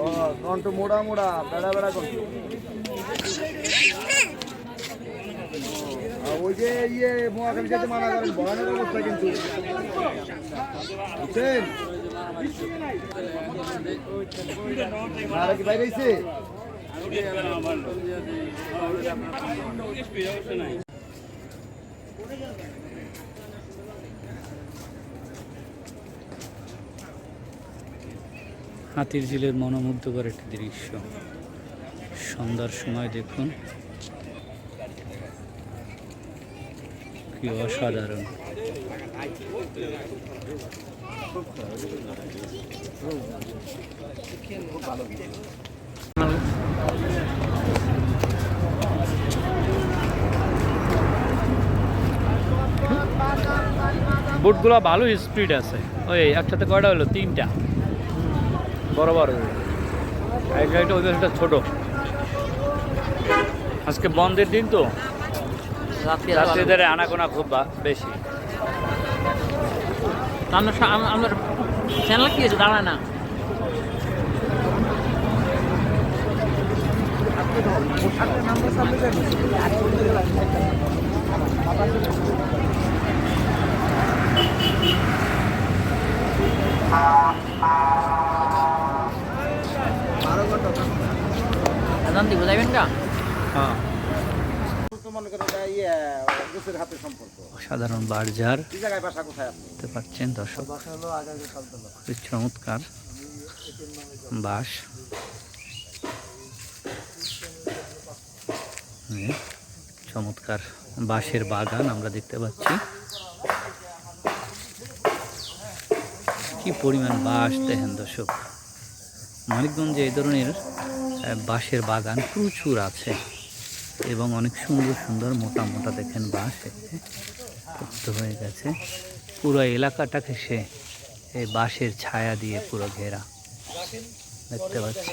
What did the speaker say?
ও কন্টু মোড়া মোড়া, বেড়া বেড়া কন্টু ওই যে ইয়ে মহাকালী যেতে মানা করেন, ভয়ানক অবস্থা কিন্তু। বুঝছেন? হাতির ঝিলের মনোমুগ্ধকর একটি দৃশ্য। সন্ধ্যার সময় দেখুন, কি অসাধারণ। বুটগুলো ভালো স্পিড আছে। ওই, একসাথে কয়টা হলো? তিনটা। বড় বড় এই গাড়িটা ওই গাড়িটা ছোট। আজকে বন্ধের দিন তো। রাত্রিদের আনাগোনা খুব বা- বেশি। আমরা আমার চ্যানেল কি আছে? দাঁড়ায় না। হ্যাঁ অসাধারণ বারজার। বাসা দেখতে পাচ্ছেন দর্শক বাসা। খুবই চমৎকার বাঁশ এই চমৎকার বাঁশের বাগান আমরা দেখতে পাচ্ছি। কি পরিমাণ বাঁশ দেখেন দর্শক। মানিকগঞ্জে এই ধরনের বাঁশের বাগান প্রচুর আছে এবং অনেক সুন্দর সুন্দর মোটা মোটা দেখেন বাঁশ পড়তে হয়ে গেছে। পুরো এলাকাটাকে সে এই বাঁশের ছায়া দিয়ে পুরো ঘেরা। দেখতে পাচ্ছি